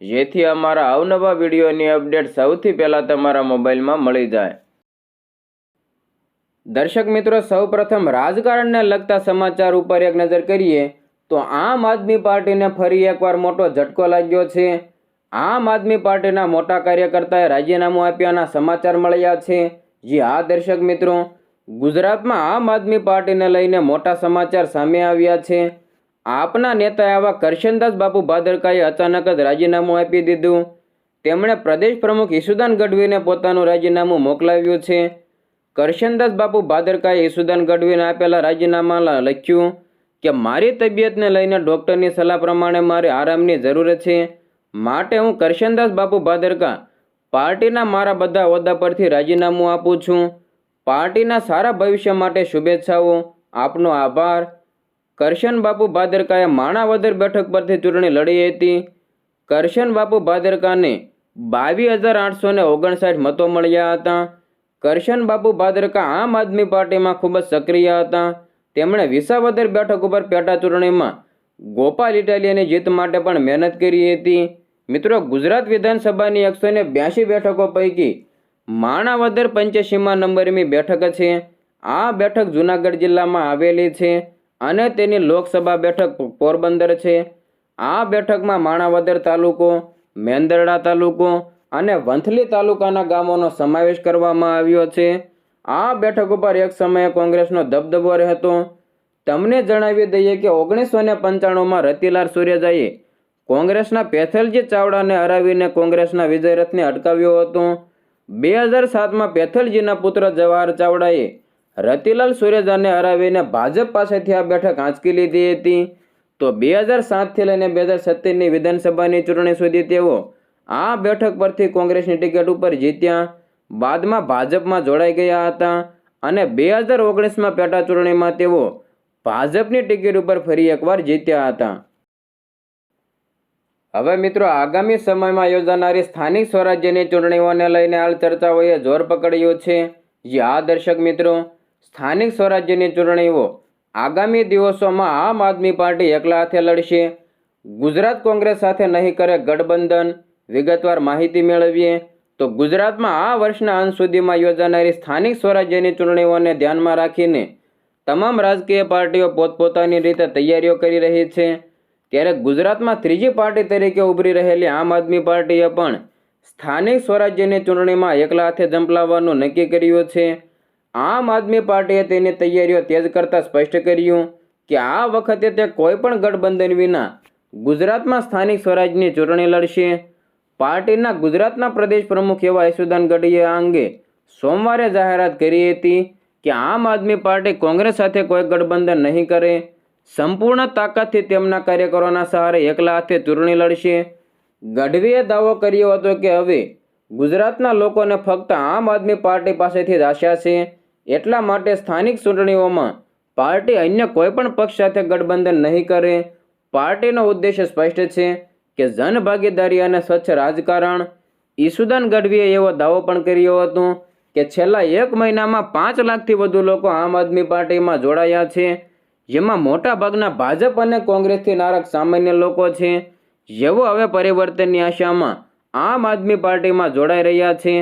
જેથી અમારા અવનવા વિડીયોની અપડેટ સૌથી પહેલાં તમારા મોબાઈલમાં મળી જાય. દર્શક મિત્રો, સૌપ્રથમ રાજકારણને લગતા સમાચાર ઉપર એક નજર કરીએ, તો આમ આદમી પાર્ટીને ફરી એકવાર મોટો ઝટકો લાગ્યો છે. આમ આદમી પાર્ટીના મોટા કાર્યકર્તાએ રાજીનામું આપ્યાના સમાચાર મળ્યા છે. જી હા, દર્શક મિત્રો, ગુજરાતમાં આમ આદમી પાર્ટીને લઈને મોટા સમાચાર સામે આવ્યા છે. આપના નેતા એવા કરશનદાસ બાપુ ભાદરકાએ અચાનક જ રાજીનામું આપી દીધું. તેમણે પ્રદેશ પ્રમુખ ઈસુદાન ગઢવીને પોતાનું રાજીનામું મોકલાવ્યું છે. કરશનદાસ બાપુ ભાદરકાએ ઈસુદાન ગઢવીને આપેલા રાજીનામામાં લખ્યું કે, મારી તબિયતને લઈને ડૉક્ટરની સલાહ પ્રમાણે મારે આરામની જરૂર છે. માટે હું કરશનદાસ બાપુ ભાદરકા પાર્ટીના મારા બધા હોદ્દા પરથી રાજીનામું આપું છું. પાર્ટીના સારા ભવિષ્ય માટે શુભેચ્છાઓ. આપનો આભાર. કરશન બાપુ ભાદરકાએ માણાવદર બેઠક પરથી ચૂંટણી લડી હતી. કરશન બાપુ ભાદરકાને બાવીસ હજાર આઠસો ને ઓગણસાઠ મતો મળ્યા હતા. કરશન બાપુ ભાદરકા આમ આદમી પાર્ટીમાં ખૂબ જ સક્રિય હતા. તેમણે વિસાવદર બેઠક ઉપર પેટા ચૂંટણીમાં ગોપાલ ઇટાલિયાની જીત માટે પણ મહેનત કરી હતી. મિત્રો, ગુજરાત વિધાનસભાની એકસો ને બ્યાસી બેઠકો પૈકી માણાવદર પંચ્યાસીમાં નંબરની બેઠક છે. આ બેઠક જૂનાગઢ જિલ્લામાં આવેલી છે. અને તેની લોકસભા બેઠક પોરબંદર છે. આ બેઠકમાં માણાવદર તાલુકો, મેંદરડા તાલુકો અને વંથલી તાલુકાના ગામોનો સમાવેશ કરવામાં આવ્યો છે. આ બેઠક ઉપર એક સમયે કોંગ્રેસનો દબદબો રહેતો. તમને જણાવી દઈએ કે ઓગણીસો ને પંચાણુંમાં રતિલાલ સૂર્યજાએ કોંગ્રેસના પેથલજી ચાવડાને હરાવીને કોંગ્રેસના વિજય રથને અટકાવ્યો હતો. બે હજાર સાતમાં પેથલજીના પુત્ર જવાહર ચાવડાએ રતિલાલ સુરેજાને હરાવીને ભાજપ પાસેથી આ બેઠક આંચકી લીધી હતી. તો બે હજાર સાતથી લઈને બે હજાર સત્તરની વિધાનસભાની ચૂંટણી સુધી તેઓ આ બેઠક પરથી કોંગ્રેસની ટિકિટ ઉપર જીત્યા. બાદમાં ભાજપમાં જોડાઈ ગયા હતા અને બે હજાર ઓગણીસમાં પેટા ચૂંટણીમાં તેઓ ભાજપની ટિકિટ ઉપર ફરી એકવાર જીત્યા હતા. હવે મિત્રો, આગામી સમયમાં યોજાનારી સ્થાનિક સ્વરાજ્યની ચૂંટણીઓને લઈને હાલ ચર્ચાઓએ જોર પકડ્યું છે. યાદર્શક દર્શક મિત્રો સ્થાનિક સ્વરાજ્યની ચૂંટણીઓ આગામી દિવસોમાં આમ આદમી પાર્ટી એકલા હાથે લડશે. ગુજરાત કોંગ્રેસ સાથે નહીં કરે ગઠબંધન. વિગતવાર માહિતી મેળવીએ તો ગુજરાતમાં આ વર્ષના અંત સુધીમાં યોજાનારી સ્થાનિક સ્વરાજ્યની ચૂંટણીઓને ધ્યાનમાં રાખીને તમામ રાજકીય પાર્ટીઓ પોતપોતાની રીતે તૈયારીઓ કરી રહી છે. ત્યારે ગુજરાતમાં ત્રીજી પાર્ટી તરીકે ઉભરી રહેલી આમ આદમી પાર્ટીએ પણ સ્થાનિક સ્વરાજ્યની ચૂંટણીમાં એકલા હાથે ઝંપલાવવાનું નક્કી કર્યું છે. આમ આદમી પાર્ટીએ તેની તૈયારીઓ તેજ કરતાં સ્પષ્ટ કર્યું કે આ વખતે તે કોઈપણ ગઠબંધન વિના ગુજરાતમાં સ્થાનિક સ્વરાજની ચૂંટણી લડશે. પાર્ટીના ગુજરાતના પ્રદેશ પ્રમુખ એવા યશુદાન ગઢીએ આ અંગે સોમવારે જાહેરાત કરી હતી કે આમ આદમી પાર્ટી કોંગ્રેસ સાથે કોઈ ગઠબંધન નહીં કરે. સંપૂર્ણ તાકાતથી તેમના કાર્યકરોના સહારે એકલા હાથે ચૂંટણી લડશે. ગઢવીએ દાવો કર્યો હતો કે હવે ગુજરાતના લોકોને ફક્ત આમ આદમી પાર્ટી પાસેથી જ આશા છે એટલા માટે સ્થાનિક ચૂંટણીઓમાં પાર્ટી અન્ય કોઈપણ પક્ષ સાથે ગઠબંધન નહીં કરે. પાર્ટીનો ઉદ્દેશ્ય સ્પષ્ટ છે કે જનભાગીદારી અને સ્વચ્છ રાજકારણ. ઈસુદાન ગઢવીએ એવો દાવો પણ કર્યો હતો કે છેલ્લા એક મહિનામાં પાંચ લાખથી વધુ લોકો આમ આદમી પાર્ટીમાં જોડાયા છે. જેમાં મોટાભાગના ભાજપ અને કોંગ્રેસથી નારક સામાન્ય લોકો છે. જેઓ હવે પરિવર્તનની આશામાં આમ આદમી પાર્ટીમાં જોડાઈ રહ્યા છે.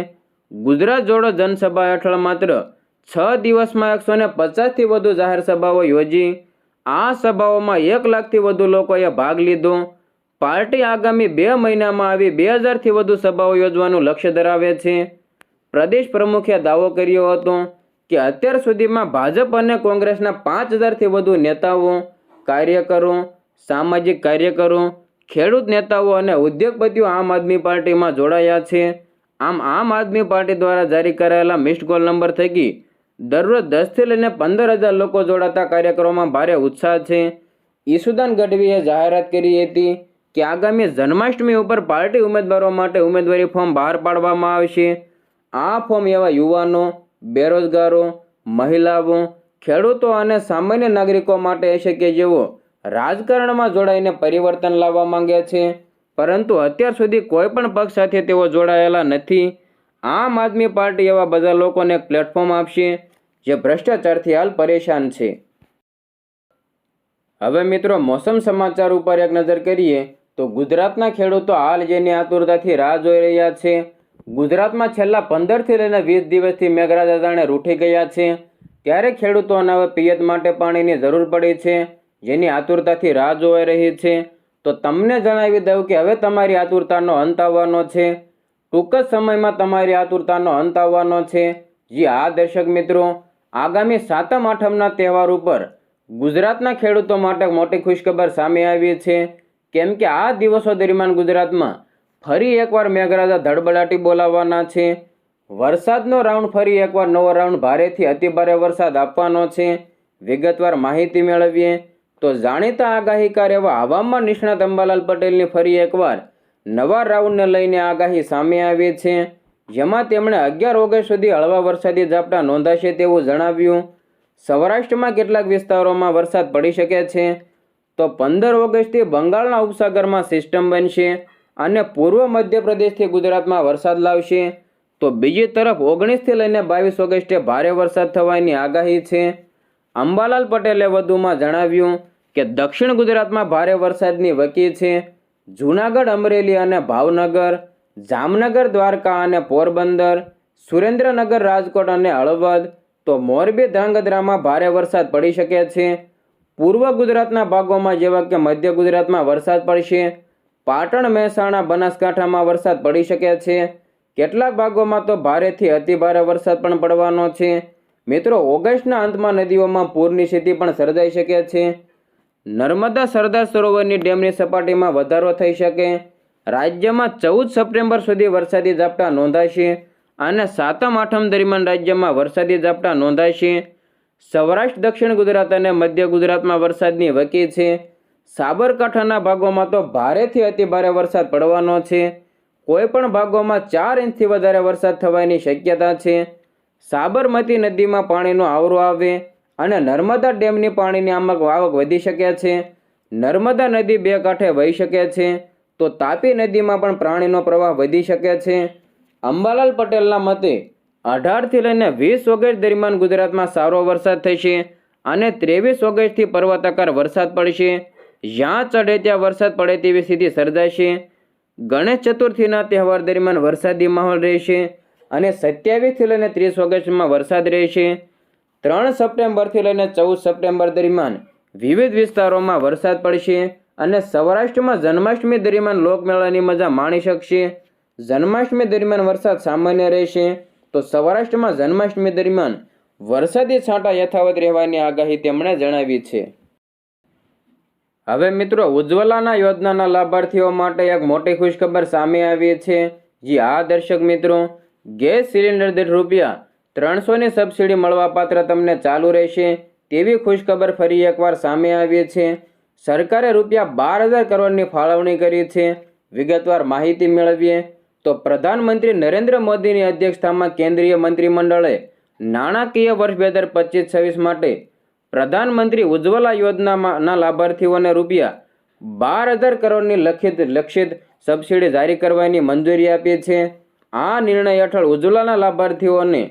ગુજરાત જોડો જનસભા હેઠળ માત્ર છ દિવસમાં એકસો ને પચાસથી વધુ જાહેર સભાઓ યોજી. આ સભાઓમાં એક લાખથી વધુ લોકોએ ભાગ લીધો. પાર્ટી આગામી બે મહિનામાં આવી બે હજારથી વધુ સભાઓ યોજવાનું લક્ષ્ય ધરાવે છે. પ્રદેશ પ્રમુખે દાવો કર્યો હતો કે અત્યાર સુધીમાં ભાજપ અને કોંગ્રેસના પાંચ હજારથી વધુ નેતાઓ, કાર્યકરો, સામાજિક કાર્યકરો, ખેડૂત નેતાઓ અને ઉદ્યોગપતિઓ આમ આદમી પાર્ટીમાં જોડાયા છે. આમ આમ આદમી પાર્ટી દ્વારા જારી કરાયેલા મિસ્ડ કોલ નંબર થકી દરરોજ દસથી લઈને પંદર હજાર લોકો જોડાતા કાર્યક્રમોમાં ભારે ઉત્સાહ છે. ઈસુદાન ગઢવીએ જાહેરાત કરી હતી કે આગામી જન્માષ્ટમી ઉપર પાર્ટી ઉમેદવારો માટે ઉમેદવારી ફોર્મ બહાર પાડવામાં આવશે. આ ફોર્મ એવા યુવાનો, બેરોજગારો, મહિલાઓ, ખેડૂતો અને સામાન્ય નાગરિકો માટે હશે કે જેઓ રાજકારણમાં જોડાઈને પરિવર્તન લાવવા માંગે છે. પરંતુ અત્યાર સુધી કોઈ પણ પક્ષ સાથે તેઓ જોડાયેલા નથી. આમ આદમી પાર્ટી એવા બધા લોકોને પ્લેટફોર્મ આપશે. જે ભ્રષ્ટાચારથી હાલ પરેશાન છે. હવે મિત્રો, મોસમ સમાચાર ઉપર એક નજર કરીએ તો ગુજરાતના ખેડૂતો હાલ જેની આતુરતાથી રાહ જોઈ રહ્યા છે. ગુજરાતમાં છેલ્લા પંદરથી લઈને વીસ દિવસથી મેઘરાજા જાણે રૂઠી ગયા છે. ત્યારે ખેડૂતોને હવે પિયત માટે પાણીની જરૂર પડે છે. જેની આતુરતાથી રાહ જોવાઈ રહી છે. તો તમને જણાવી દઉં કે હવે તમારી આતુરતાનો અંત આવવાનો છે. ટૂંક જ સમયમાં તમારી આતુરતાનો અંત આવવાનો છે. જી આ દર્શક મિત્રો આગામી સાતમ આઠમના તહેવાર ઉપર ગુજરાતના ખેડૂતો માટે મોટી ખુશખબર સામે આવી છે. કેમ કે આ દિવસો દરમિયાન ગુજરાતમાં ફરી એકવાર મેઘરાજા ધડબડાટી બોલાવવાના છે. વરસાદનો રાઉન્ડ ફરી એકવાર નવો રાઉન્ડ ભારેથી અતિભારે વરસાદ આપવાનો છે. વિગતવાર માહિતી મેળવીએ તો જાણીતા આગાહીકાર એવા હવામાન નિષ્ણાત અંબાલાલ પટેલની ફરી એકવાર નવા રાઉન્ડને લઈને આગાહી સામે આવી છે. જેમાં તેમણે અગિયાર ઓગસ્ટ સુધી હળવા વરસાદી ઝાપટા નોંધાશે તેવું જણાવ્યું. સૌરાષ્ટ્રમાં કેટલાક વિસ્તારોમાં વરસાદ પડી શકે છે. તો પંદર ઓગસ્ટથી બંગાળના ઉપસાગરમાં સિસ્ટમ બનશે અને પૂર્વ મધ્યપ્રદેશથી ગુજરાતમાં વરસાદ લાવશે. તો બીજી તરફ ઓગણીસથી લઈને બાવીસ ઓગસ્ટે ભારે વરસાદ થવાની આગાહી છે. અંબાલાલ પટેલે વધુમાં જણાવ્યું કે દક્ષિણ ગુજરાતમાં ભારે વરસાદની વકી છે. જૂનાગઢ, અમરેલી અને ભાવનગર જામનગર, દ્વારકા અને પોરબંદર, સુરેન્દ્રનગર, રાજકોટ અને હળવદ તો મોરબી, ધ્રાંગધ્રામાં ભારે વરસાદ પડી શકે છે. પૂર્વ ગુજરાતના ભાગોમાં જેવા કે મધ્ય ગુજરાતમાં વરસાદ પડશે. પાટણ, મહેસાણા, બનાસકાંઠામાં વરસાદ પડી શકે છે. કેટલાક ભાગોમાં તો ભારેથી અતિભારે વરસાદ પણ પડવાનો છે. મિત્રો, ઓગસ્ટના અંતમાં નદીઓમાં પૂરની સ્થિતિ પણ સર્જાઈ શકે છે. નર્મદા, સરદાર સરોવરની ડેમની સપાટીમાં વધારો થઈ શકે. રાજ્યમાં ચૌદ સપ્ટેમ્બર સુધી વરસાદી ઝાપટા નોંધાશે અને સાતમ આઠમ દરમિયાન રાજ્યમાં વરસાદી ઝાપટા નોંધાશે. સૌરાષ્ટ્ર, દક્ષિણ ગુજરાત અને મધ્ય ગુજરાતમાં વરસાદની વકી છે. સાબરકાંઠાના ભાગોમાં તો ભારેથી અતિભારે વરસાદ પડવાનો છે. કોઈપણ ભાગોમાં ચાર ઇંચથી વધારે વરસાદ થવાની શક્યતા છે. સાબરમતી નદીમાં પાણીનો આવરો આવે અને નર્મદા ડેમની પાણીની આમક આવક વધી શકે છે. નર્મદા નદી બે કાંઠે વહી શકે છે. તો તાપી નદીમાં પણ પ્રાણીનો પ્રવાહ વધી શકે છે. અંબાલાલ પટેલના મતે અઢારથી લઈને વીસ ઓગસ્ટ દરમિયાન ગુજરાતમાં સારો વરસાદ થશે અને ત્રેવીસ ઓગસ્ટથી પર્વતાકાર વરસાદ પડશે. જ્યાં ચઢે ત્યાં વરસાદ પડે તેવી સ્થિતિ સર્જાશે. ગણેશ ચતુર્થીના તહેવાર દરમિયાન વરસાદી માહોલ રહેશે અને સત્યાવીસથી લઈને ત્રીસ ઓગસ્ટમાં વરસાદ રહેશે. ત્રણ સપ્ટેમ્બરથી લઈને ચૌદ સપ્ટેમ્બર દરમિયાન વિવિધ વિસ્તારોમાં વરસાદ પડશે. અને સૌરાષ્ટ્રમાં જન્માષ્ટમી દરમિયાન લોકમેળાની મજા માણી શકશે. જન્માષ્ટમી દરમિયાન વરસાદ સામાન્ય રહેશે. તો સૌરાષ્ટ્રમાં જન્માષ્ટમી દરમિયાન વરસાદી છાંટા યથાવત રહેવાની આગાહી તેમણે જણાવી છે. હવે મિત્રો, ઉજ્જવલાના યોજનાના લાભાર્થીઓ માટે એક મોટી ખુશખબર સામે આવી છે. જી આ દર્શક મિત્રો, ગેસ સિલિન્ડર દીઠ રૂપિયા ત્રણસોની સબસિડી મળવાપાત્ર તમને ચાલુ રહેશે તેવી ખુશખબર ફરી એકવાર સામે આવી છે. સરકારે રૂપિયા બાર હજાર કરોડની ફાળવણી કરી છે. વિગતવાર માહિતી મેળવીએ તો પ્રધાનમંત્રી નરેન્દ્ર મોદીની અધ્યક્ષતામાં કેન્દ્રીય મંત્રીમંડળે નાણાકીય વર્ષ બે હજાર પચીસ છવ્વીસ માટે પ્રધાનમંત્રી ઉજ્જવલા યોજનાના લાભાર્થીઓને રૂપિયા બાર હજાર કરોડની લખિત લક્ષિત સબસિડી જારી કરવાની મંજૂરી આપી છે. આ નિર્ણય હેઠળ ઉજ્જવલાના લાભાર્થીઓને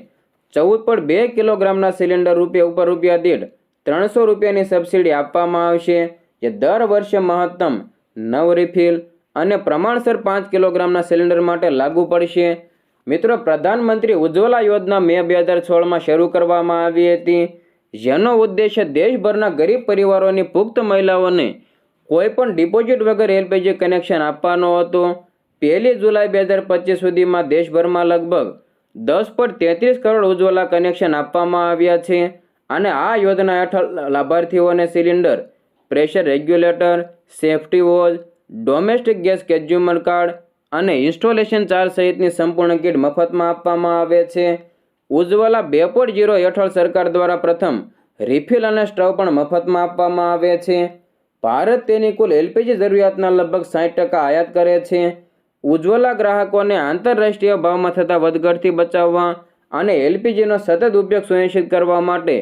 ચૌદ પોઈન્ટ બે કિલોગ્રામના સિલિન્ડર રૂપિયા ઉપર રૂપિયા દીઠ ત્રણસો રૂપિયાની સબસિડી આપવામાં આવશે. જે દર વર્ષે મહત્તમ નવ રિફિલ અને પ્રમાણસર પાંચ કિલોગ્રામના સિલિન્ડર માટે લાગુ પડશે. મિત્રો, પ્રધાનમંત્રી ઉજ્જવલા યોજના મે બે હજાર સોળમાં શરૂ કરવામાં આવી હતી. જેનો ઉદ્દેશ્ય દેશભરના ગરીબ પરિવારોની પુખ્ત મહિલાઓને કોઈપણ ડિપોઝિટ વગર એલપીજી કનેક્શન આપવાનો હતો. પહેલી જુલાઈ બે હજાર પચીસ સુધીમાં દેશભરમાં લગભગ દસ પોઈન્ટ તેત્રીસ કરોડ ઉજ્જવલા કનેક્શન આપવામાં આવ્યા છે અને આ યોજના હેઠળ લાભાર્થીઓને cylinder pressure regulator, safety wall domestic gas consumer card અને ઇન્સ્ટોલેશન ચાર્જ સહિતની સંપૂર્ણ કીટ મફતમાં આપવામાં આવે છે. ઉજ્જવલા બે પોઈન્ટ જીરો હેઠળ સરકાર દ્વારા પ્રથમ રિફિલ અને સ્ટવ પણ મફતમાં આપવામાં આવે છે. ભારત તેની કુલ એલપીજી જરૂરિયાતના લગભગ સાઠ ટકા આયાત કરે છે. ઉજ્જવલા ગ્રાહકોને આંતરરાષ્ટ્રીય ભાવમાં થતા વધઘટથી બચાવવા અને એલપીજીનો સતત ઉપયોગ સુનિશ્ચિત કરવા માટે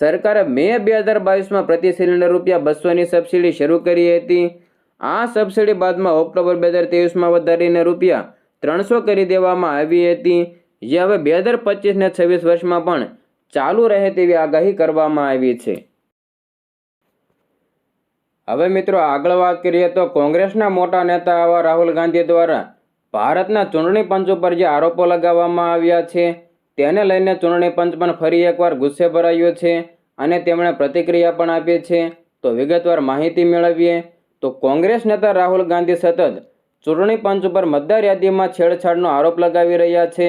સરકારે મે બે હજાર બાવીસમાં પ્રતિ સિલિન્ડર રૂપિયા બસોની સબસિડી શરૂ કરી હતી. આ સબસિડી બાદમાં ઓક્ટોબર બે હજાર ત્રેવીસમાં વધારીને રૂપિયા ત્રણસો કરી દેવામાં આવી હતી. જે હવે બે હજાર પચીસ ને છવ્વીસ વર્ષમાં પણ ચાલુ રહે તેવી આગાહી કરવામાં આવી છે. હવે મિત્રો આગળ વાત કરીએ તો કોંગ્રેસના મોટા નેતા એવા રાહુલ ગાંધી દ્વારા ભારતના ચૂંટણી પંચ ઉપર જે આરોપો લગાવવામાં આવ્યા છે. તેને લઈને ચૂંટણી પંચ પણ ફરી એકવાર ગુસ્સે ભરાયો છે અને તેમણે પ્રતિક્રિયા પણ આપી છે. તો વિગતવાર માહિતી મેળવીએ, તો કોંગ્રેસ નેતા રાહુલ ગાંધી સતત ચૂંટણી પંચ ઉપર મતદાર યાદીમાં છેડછાડનો આરોપ લગાવી રહ્યા છે.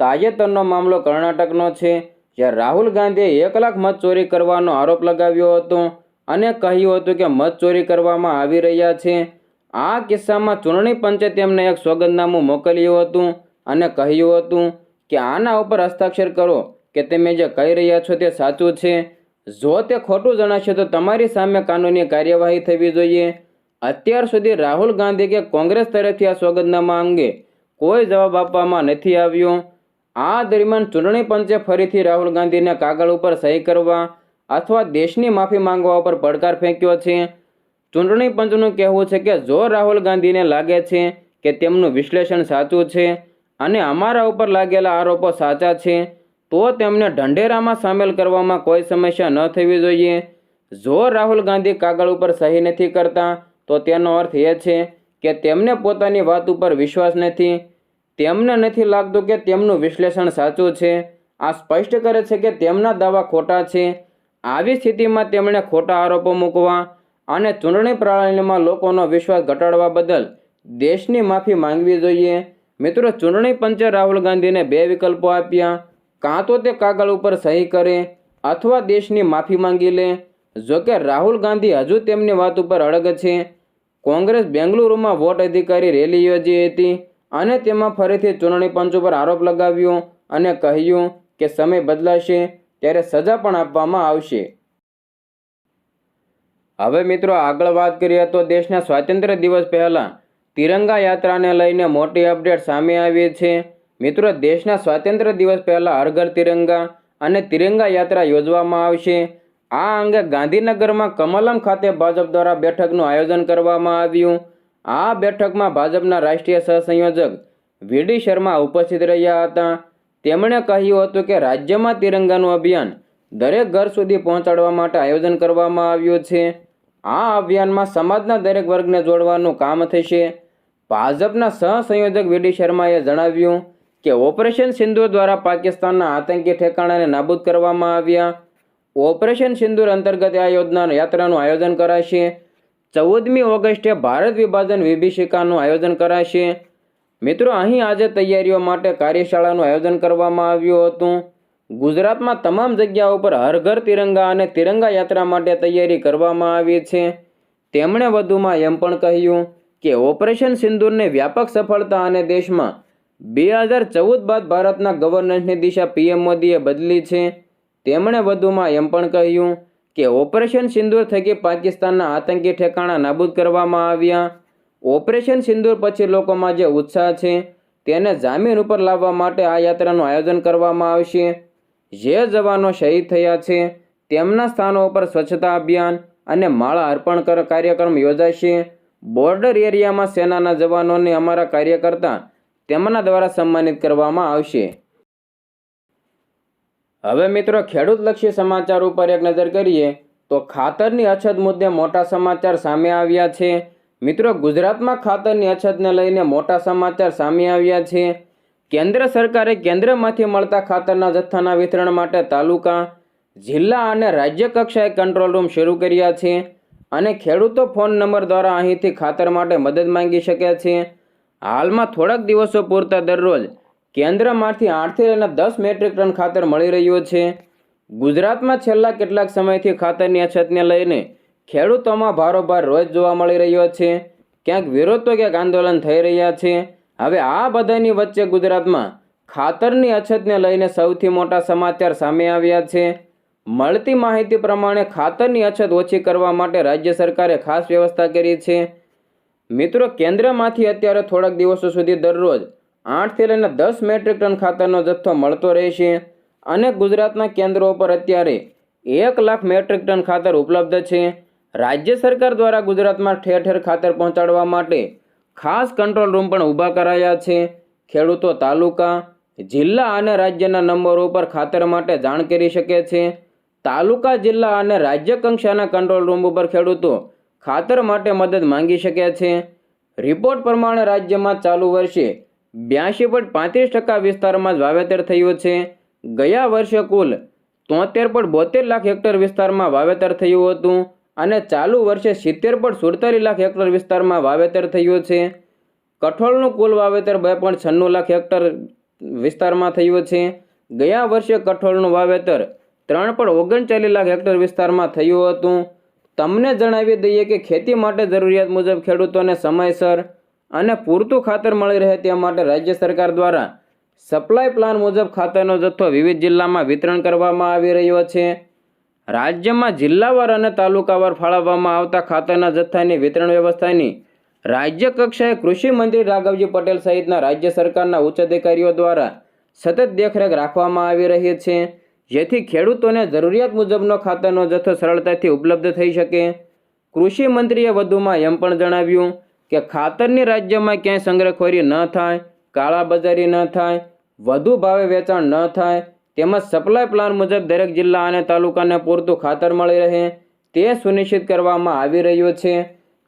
તાજેતરનો મામલો કર્ણાટકનો છે, જ્યાં રાહુલ ગાંધીએ એક લાખ મત ચોરી કરવાનો આરોપ લગાવ્યો હતો અને કહ્યું હતું કે મત ચોરી કરવામાં આવી રહ્યા છે. આ કિસ્સામાં ચૂંટણી પંચે તેમને એક સોગંદનામું મોકલ્યું હતું અને કહ્યું હતું કે આના ઉપર હસ્તાક્ષર કરો કે તમે જે કહી રહ્યા છો તે સાચું છે? જો તે ખોટું જણાશે તો તમારી સામે કાનૂની કાર્યવાહી થવી જોઈએ. અત્યાર સુધી રાહુલ ગાંધી કે કોંગ્રેસ તરફથી આ સોગંદનામા અંગે કોઈ જવાબ આપવામાં નથી આવ્યો. આ દરમિયાન ચૂંટણી પંચે ફરીથી રાહુલ ગાંધીને કાગળ ઉપર સહી કરવા અથવા દેશની માફી માંગવા ઉપર પડકાર ફેંક્યો છે. ચૂંટણી પંચનું કહેવું છે કે જો રાહુલ ગાંધીને લાગે છે કે તેમનું વિશ્લેષણ સાચું છે અને અમારા ઉપર લાગેલા આરોપો સાચા છે, તો તેમને ઢંઢેરામાં સામેલ કરવામાં કોઈ સમસ્યા ન થવી જોઈએ. જો રાહુલ ગાંધી કાગળ ઉપર સહી નથી કરતા, તો તેનો અર્થ એ છે કે તેમને પોતાની વાત ઉપર વિશ્વાસ નથી. તેમને નથી લાગતું કે તેમનું વિશ્લેષણ સાચું છે. આ સ્પષ્ટ કરે છે કે તેમના દાવા ખોટા છે. આવી સ્થિતિમાં તેમણે ખોટા આરોપો મૂકવા અને ચૂંટણી પ્રણાલીમાં લોકોનો વિશ્વાસ ઘટાડવા બદલ દેશની માફી માંગવી જોઈએ. મિત્રો, ચૂંટણી પંચે રાહુલ ગાંધીને બે વિકલ્પો આપ્યા. કાં તો તે કાગળ ઉપર સહી કરે અથવા દેશની માફી માંગી લે. જોકે રાહુલ ગાંધી હજુ તેમની વાત ઉપર અડગ છે. કોંગ્રેસ બેંગલુરુમાં વોટ અધિકારી રેલી યોજી હતી અને તેમાં ફરીથી ચૂંટણી પંચ ઉપર આરોપ લગાવ્યો અને કહ્યું કે સમય બદલાશે ત્યારે સજા પણ આપવામાં આવશે. હવે મિત્રો આગળ વાત કરીએ તો દેશના સ્વાતંત્ર્ય દિવસ પહેલાં તિરંગા યાત્રાને લઈને મોટી અપડેટ સામે આવી છે. મિત્રો, દેશના સ્વાતંત્ર્ય દિવસ પહેલાં હરઘર તિરંગા અને તિરંગા યાત્રા યોજવામાં આવશે. આ અંગે ગાંધીનગરમાં કમલમ ખાતે ભાજપ દ્વારા બેઠકનું આયોજન કરવામાં આવ્યું. આ બેઠકમાં ભાજપના રાષ્ટ્રીય સહસંયોજક વીડી શર્મા ઉપસ્થિત રહ્યા હતા. તેમણે કહ્યું હતું કે રાજ્યમાં તિરંગાનું અભિયાન દરેક ઘર સુધી પહોંચાડવા માટે આયોજન કરવામાં આવ્યું છે. આ અભિયાનમાં સમાજના દરેક વર્ગને જોડવાનું કામ થશે. ભાજપના સહસંયોજક વીડી શર્માએ જણાવ્યું કે ઓપરેશન સિંદૂર દ્વારા પાકિસ્તાનના આતંકી ઠેકાણાને નાબૂદ કરવામાં આવ્યા. ઓપરેશન સિંદૂર અંતર્ગત આ યોજના યાત્રાનું આયોજન કરાશે. ચૌદમી ઓગસ્ટે ભારત વિભાજન વિભીષિકાનું આયોજન કરાશે. મિત્રો, અહીં આજે તૈયારીઓ માટે કાર્યશાળાનું આયોજન કરવામાં આવ્યું હતું. ગુજરાતમાં તમામ જગ્યાઓ પર હર ઘર તિરંગા અને તિરંગા યાત્રા માટે તૈયારી કરવામાં આવી છે. તેમણે વધુમાં એમ પણ કહ્યું કે ઓપરેશન સિંદૂરને વ્યાપક સફળતા અને દેશમાં બે હજાર ચૌદ બાદ ભારતના ગવર્નન્સની દિશા પીએમ મોદીએ બદલી છે. તેમણે વધુમાં એમ પણ કહ્યું કે ઓપરેશન સિંદૂર થકી પાકિસ્તાનના આતંકી ઠેકાણા નાબૂદ કરવામાં આવ્યા. ઓપરેશન સિંદૂર પછી લોકોમાં જે ઉત્સાહ છે તેને જામીન ઉપર લાવવા માટે આ યાત્રાનું આયોજન કરવામાં આવશે. જે જવાનો શહીદ થયા છે તેમના સ્થાનો ઉપર સ્વચ્છતા અભિયાન અને માળા અર્પણ કર કાર્યક્રમ યોજાશે. બોર્ડર એરિયામાં સેનાના જવાનોને અમારા કાર્યકર્તા તેમના દ્વારા સન્માનિત કરવામાં આવશે. હવે મિત્રો ખેડૂતલક્ષી સમાચાર ઉપર એક નજર કરીએ, તો ખાતરની અછત મુદ્દે મોટા સમાચાર સામે આવ્યા છે. મિત્રો, ગુજરાતમાં ખાતરની અછતને લઈને મોટા સમાચાર સામે આવ્યા છે. કેન્દ્ર સરકારે કેન્દ્રમાંથી મળતા ખાતરના જથ્થાના વિતરણ માટે તાલુકા, જિલ્લા અને રાજ્ય કક્ષાએ કંટ્રોલ રૂમ શરૂ કર્યા છે. અને ખેડૂતો ફોન નંબર દ્વારા અહીંથી ખાતર માટે મદદ માંગી શકે છે હાલમાં થોડાક દિવસો પૂરતા દરરોજ કેન્દ્રમાંથી આઠથી લઈને દસ મેટ્રિક ટન ખાતર મળી રહ્યું છે. ગુજરાતમાં છેલ્લા કેટલાક સમયથી ખાતરની અછતને લઈને ખેડૂતોમાં ભારોભાર રોજ જોવા મળી રહ્યો છે. ક્યાંક વિરોધ તો ક્યાંક આંદોલન થઈ રહ્યા છે. હવે આ બધાની વચ્ચે ગુજરાતમાં ખાતરની અછતને લઈને સૌથી મોટા સમાચાર સામે આવ્યા છે. મળતી માહિતી પ્રમાણે ખાતરની અછત ઓછી કરવા માટે રાજ્ય સરકારે ખાસ વ્યવસ્થા કરી છે. મિત્રો, કેન્દ્રમાંથી અત્યારે થોડાક દિવસો સુધી દરરોજ આઠથી લઈને દસ મેટ્રિક ટન ખાતરનો જથ્થો મળતો રહેશે અને ગુજરાતના કેન્દ્રો પર અત્યારે એક લાખ મેટ્રિક ટન ખાતર ઉપલબ્ધ છે. રાજ્ય સરકાર દ્વારા ગુજરાતમાં ઠેર ઠેર ખાતર પહોંચાડવા માટે ખાસ કંટ્રોલ રૂમ પણ ઊભા કરાયા છે. ખેડૂતો તાલુકા, જિલ્લા અને રાજ્યના નંબરો પર ખાતર માટે જાણ કરી શકે છે. તાલુકા, જિલ્લા અને રાજ્ય કક્ષાના કંટ્રોલ રૂમ ઉપર ખેડૂતો ખાતર માટે મદદ માંગી શકે છે. રિપોર્ટ પ્રમાણે રાજ્યમાં ચાલુ વર્ષે બ્યાસી પોઈન્ટ પાંત્રીસ ટકા વિસ્તારમાં જ વાવેતર થયું છે. ગયા વર્ષે કુલ તોતેર પોઈન્ટ બોતેર લાખ હેક્ટર વિસ્તારમાં વાવેતર થયું હતું અને ચાલુ વર્ષે સિત્તેર પોઈન્ટ સુડતાલીસ લાખ હેક્ટર વિસ્તારમાં વાવેતર થયું છે. કઠોળનું કુલ વાવેતર બે પોઈન્ટ છન્નું લાખ હેક્ટર વિસ્તારમાં થયું છે. ગયા વર્ષે કઠોળનું વાવેતર ત્રણ પણ ઓગણચાલીસ લાખ હેક્ટર વિસ્તારમાં થયું હતું. તમને જણાવી દઈએ કે ખેતી માટે જરૂરિયાત મુજબ ખેડૂતોને સમયસર અને પૂરતું ખાતર મળી રહે તે માટે રાજ્ય સરકાર દ્વારા સપ્લાય પ્લાન મુજબ ખાતરનો જથ્થો વિવિધ જિલ્લામાં વિતરણ કરવામાં આવી રહ્યો છે. રાજ્યમાં જિલ્લાવાર અને તાલુકાવાર ફાળવવામાં આવતા ખાતરના જથ્થાની વિતરણ વ્યવસ્થાની રાજ્ય કક્ષાએ કૃષિ મંત્રી રાઘવજી પટેલ સહિતના રાજ્ય સરકારના ઉચ્ચ અધિકારીઓ દ્વારા સતત દેખરેખ રાખવામાં આવી રહી છે. જેથી ખેડૂતોને જરૂરિયાત મુજબનો ખાતરનો જથ્થો સરળતાથી ઉપલબ્ધ થઈ શકે. કૃષિ મંત્રીએ વધુમાં એમ પણ જણાવ્યું કે ખાતરની રાજ્યમાં ક્યાંય સંગ્રહખોરી ન થાય કાળાબજારી ન થાય, વધુ ભાવે વેચાણ ન થાય, તેમજ સપ્લાય પ્લાન મુજબ દરેક જિલ્લા અને તાલુકાને પૂરતું ખાતર મળી રહે તે સુનિશ્ચિત કરવામાં આવી રહ્યું છે.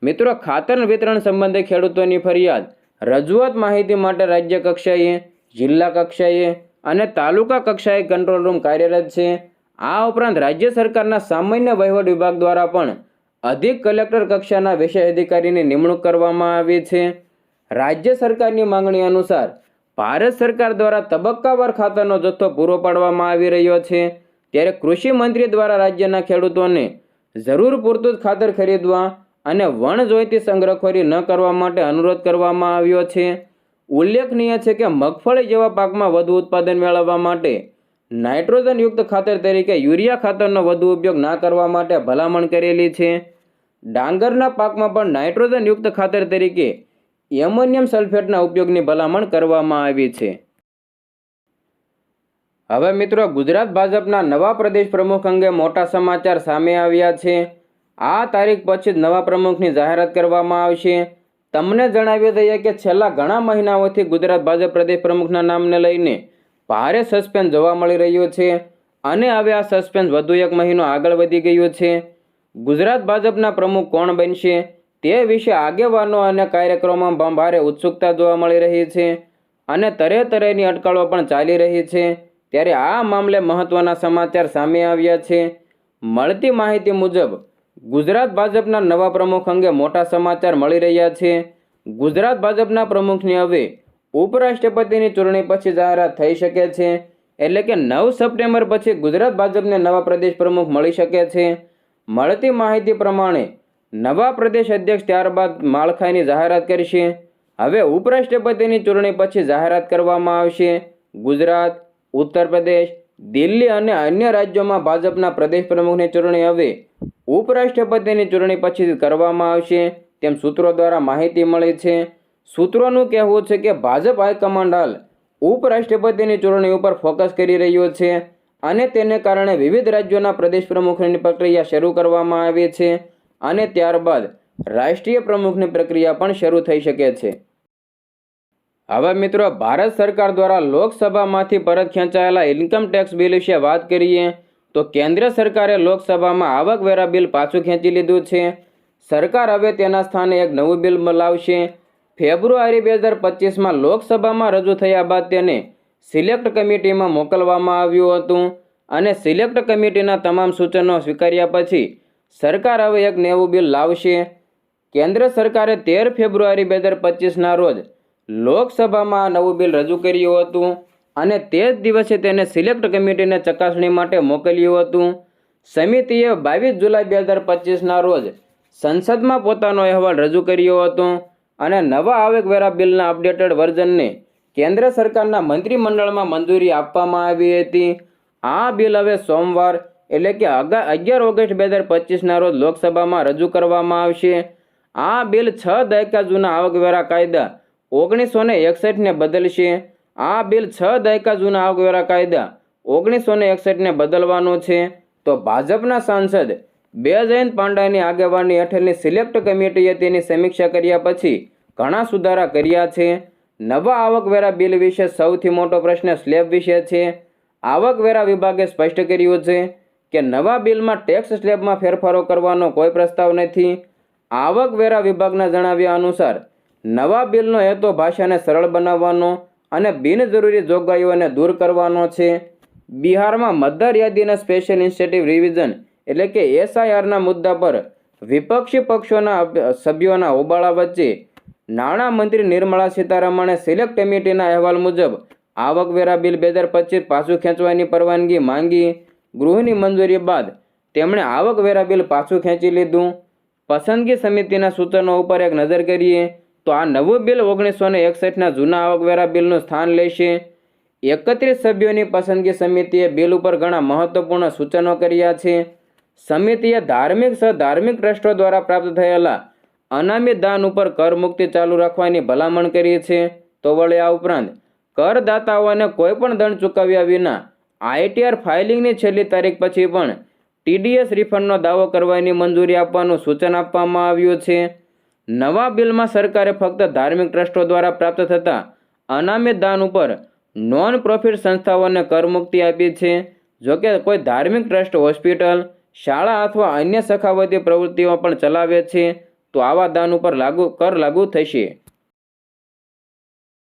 મિત્રો, ખાતર વિતરણ સંબંધે ખેડૂતોની ફરિયાદ. રજૂઆત માહિતી માટે રાજ્ય કક્ષાએ જિલ્લા કક્ષાએ અને તાલુકા કક્ષાએ કંટ્રોલ રૂમ કાર્યરત છે. આ ઉપરાંત રાજ્ય સરકારના સામાન્ય વહીવટ વિભાગ દ્વારા પણ અધિક કલેક્ટર કક્ષાના વિષય અધિકારીની નિમણૂક કરવામાં આવી છે. રાજ્ય સરકારની માંગણી અનુસાર ભારત સરકાર દ્વારા તબક્કાવાર ખાતરનો જથ્થો પૂરો પાડવામાં આવી રહ્યો છે. ત્યારે કૃષિ મંત્રી દ્વારા રાજ્યના ખેડૂતોને જરૂર પૂરતું જ ખાતર ખરીદવા અને વણ જોઈતી સંગ્રહખોરી ન કરવા માટે અનુરોધ કરવામાં આવ્યો છે. ઉલ્લેખનીય છે કે મગફળી જેવા પાકમાં વધુ ઉત્પાદન મેળવવા માટે નાઇટ્રોજનયુક્ત ખાતર તરીકે યુરિયા ખાતરનો વધુ ઉપયોગ ના કરવા માટે ભલામણ કરેલી છે. ડાંગરના પાકમાં પણ નાઇટ્રોજનયુક્ત ખાતર તરીકે એમોનિયમ સલ્ફેટના ઉપયોગની ભલામણ કરવામાં આવી છે. હવે મિત્રો, ગુજરાત ભાજપના નવા પ્રદેશ પ્રમુખ અંગે મોટા સમાચાર સામે આવ્યા છે. આ તારીખ પછી જ નવા પ્રમુખની જાહેરાત કરવામાં આવશે. તમને જણાવી દઈએ કે છેલ્લા ઘણા મહિનાઓથી ગુજરાત ભાજપ પ્રદેશ પ્રમુખના નામને લઈને ભારે સસ્પેન્સ જોવા મળી રહ્યું છે અને હવે આ સસ્પેન્સ વધુ એક મહિનો આગળ વધી ગયું છે. ગુજરાત ભાજપના પ્રમુખ કોણ બનશે તે વિશે આગેવાનો અને કાર્યક્રમોમાં ભારે ઉત્સુકતા જોવા મળી રહી છે અને તરે તરેની અટકળો પણ ચાલી રહી છે. ત્યારે આ મામલે મહત્વના સમાચાર સામે આવ્યા છે. મળતી માહિતી મુજબ ગુજરાત ભાજપના નવા પ્રમુખ અંગે મોટા સમાચાર મળી રહ્યા છે. ગુજરાત ભાજપના પ્રમુખની હવે ઉપરાષ્ટ્રપતિની ચૂંટણી પછી જાહેરાત થઈ શકે છે. એટલે કે નવ સપ્ટેમ્બર પછી ગુજરાત ભાજપને નવા પ્રદેશ પ્રમુખ મળી શકે છે. મળતી માહિતી પ્રમાણે નવા પ્રદેશ અધ્યક્ષ ત્યારબાદ માળખાની જાહેરાત કરશે. હવે ઉપરાષ્ટ્રપતિની ચૂંટણી પછી જાહેરાત કરવામાં આવશે. ગુજરાત, ઉત્તર પ્રદેશ દિલ્હી અને અન્ય રાજ્યોમાં ભાજપના પ્રદેશ પ્રમુખની ચૂંટણી હવે ઉપરાષ્ટ્રપતિની ચૂંટણી પછી કરવામાં આવશે. તેમ સૂત્રો દ્વારા માહિતી મળી છે. સૂત્રોનું કહેવું છે કે ભાજપ હાઈકમાન્ડ હાલ ઉપરાષ્ટ્રપતિની ચૂંટણી ઉપર ફોકસ કરી રહ્યો છે અને તેને કારણે વિવિધ રાજ્યોના પ્રદેશ પ્રમુખની પ્રક્રિયા શરૂ કરવામાં આવી છે અને ત્યારબાદ રાષ્ટ્રીય પ્રમુખની પ્રક્રિયા પણ શરૂ થઈ શકે છે. હવે મિત્રો, ભારત સરકાર દ્વારા લોકસભામાંથી પરત ખેંચાયેલા ઇન્કમ ટેક્સ બિલ વિશે વાત કરીએ, તો કેન્દ્ર સરકારે લોકસભામાં આવકવેરા બિલ પાછું ખેંચી લીધું છે. સરકાર હવે તેના સ્થાને એક નવું બિલ લાવશે. ફેબ્રુઆરી બે હજાર પચીસમાં લોકસભામાં રજૂ થયા બાદ તેને સિલેક્ટ કમિટીમાં મોકલવામાં આવ્યું હતું અને સિલેક્ટ કમિટીના તમામ સૂચનો સ્વીકાર્યા પછી સરકાર હવે એક નવું બિલ લાવશે. કેન્દ્ર સરકારે તેર ફેબ્રુઆરી બે હજાર પચીસના રોજ લોકસભામાં નવું બિલ રજૂ કર્યું હતું અને તે જ દિવસે તેને સિલેક્ટ કમિટીને ચકાસણી માટે મોકલ્યું હતું. સમિતિએ બાવીસ જુલાઈ બે હજાર પચીસના રોજ સંસદમાં પોતાનો અહેવાલ રજૂ કર્યો હતો અને નવા આવકવેરા બિલના અપડેટેડ વર્ઝનને કેન્દ્ર સરકારના મંત્રીમંડળમાં મંજૂરી આપવામાં આવી હતી. આ બિલ હવે સોમવાર એટલે કે અગા અગિયાર ઓગસ્ટ બે હજાર પચીસના રોજ લોકસભામાં રજૂ કરવામાં આવશે. આ બિલ છ દાયકા જૂના આવકવેરા કાયદા ઓગણીસો ને એકસઠને બદલશે. આ બિલ છ દાયકા જૂના આવકવેરા કાયદા ઓગણીસો ને એકસઠને બદલવાનો છે. તો ભાજપના સાંસદ બે જયંત પાંડાની આગેવાની હેઠળની સિલેક્ટ કમિટીએ તેની સમીક્ષા કર્યા પછી ઘણા સુધારા કર્યા છે. નવા આવકવેરા બિલ વિશે સૌથી મોટો પ્રશ્ન સ્લેબ વિશે છે. આવકવેરા વિભાગે સ્પષ્ટ કર્યું છે કે નવા બિલમાં ટેક્સ સ્લેબમાં ફેરફારો કરવાનો કોઈ પ્રસ્તાવ નથી. આવકવેરા વિભાગના જણાવ્યા અનુસાર નવા બિલનો હેતુ ભાષાને સરળ બનાવવાનો અને બિનજરૂરી જોગવાઈઓને દૂર કરવાનો છે. બિહારમાં મતદાર યાદીના સ્પેશિયલ ઇન્સ્ટિટ્યૂટ રિવિઝન એટલે કે એસઆઈઆરના મુદ્દા પર વિપક્ષી પક્ષોના સભ્યોના હોબાળા વચ્ચે નાણામંત્રી નિર્મળા સીતારમણે સિલેક્ટ કમિટીના અહેવાલ મુજબ આવકવેરા બિલ બે હજાર પચીસ પાછું ખેંચવાની પરવાનગી માંગી. ગૃહની મંજૂરી બાદ તેમણે આવકવેરા બિલ પાછું ખેંચી લીધું. પસંદગી સમિતિના સૂચનો ઉપર એક નજર કરીએ તો આ નવું બિલ ઓગણીસો ને એકસઠના જૂના આવકવેરા બિલનું સ્થાન લેશે. એકત્રીસ સભ્યોની પસંદગી સમિતિએ બિલ ઉપર ઘણા મહત્વપૂર્ણ સૂચનો કર્યા છે. સમિતિએ ધાર્મિક સહ ધાર્મિક ટ્રસ્ટો દ્વારા પ્રાપ્ત થયેલા અનામી દાન ઉપર કર મુક્તિ ચાલુ રાખવાની ભલામણ કરી છે. તો વળી આ ઉપરાંત કરદાતાઓને કોઈ પણ દંડ ચૂકવ્યા વિના આઈટીઆર ફાઇલિંગની છેલ્લી તારીખ પછી પણ ટીડીએસ રિફંડનો દાવો કરવાની મંજૂરી આપવાનું સૂચન આપવામાં આવ્યું છે. નવા બિલમાં સરકારે ફક્ત ધાર્મિક ટ્રસ્ટો દ્વારા પ્રાપ્ત થતા અનામી દાન ઉપર નોન પ્રોફિટ સંસ્થાઓને કરમુક્તિ આપી છે. જોકે કોઈ ધાર્મિક ટ્રસ્ટ, હોસ્પિટલ, શાળા અથવા અન્ય સખાવતી પ્રવૃત્તિઓ પણ ચલાવે છે, તો આવા દાન ઉપર લાગુ, કર લાગુ થશે.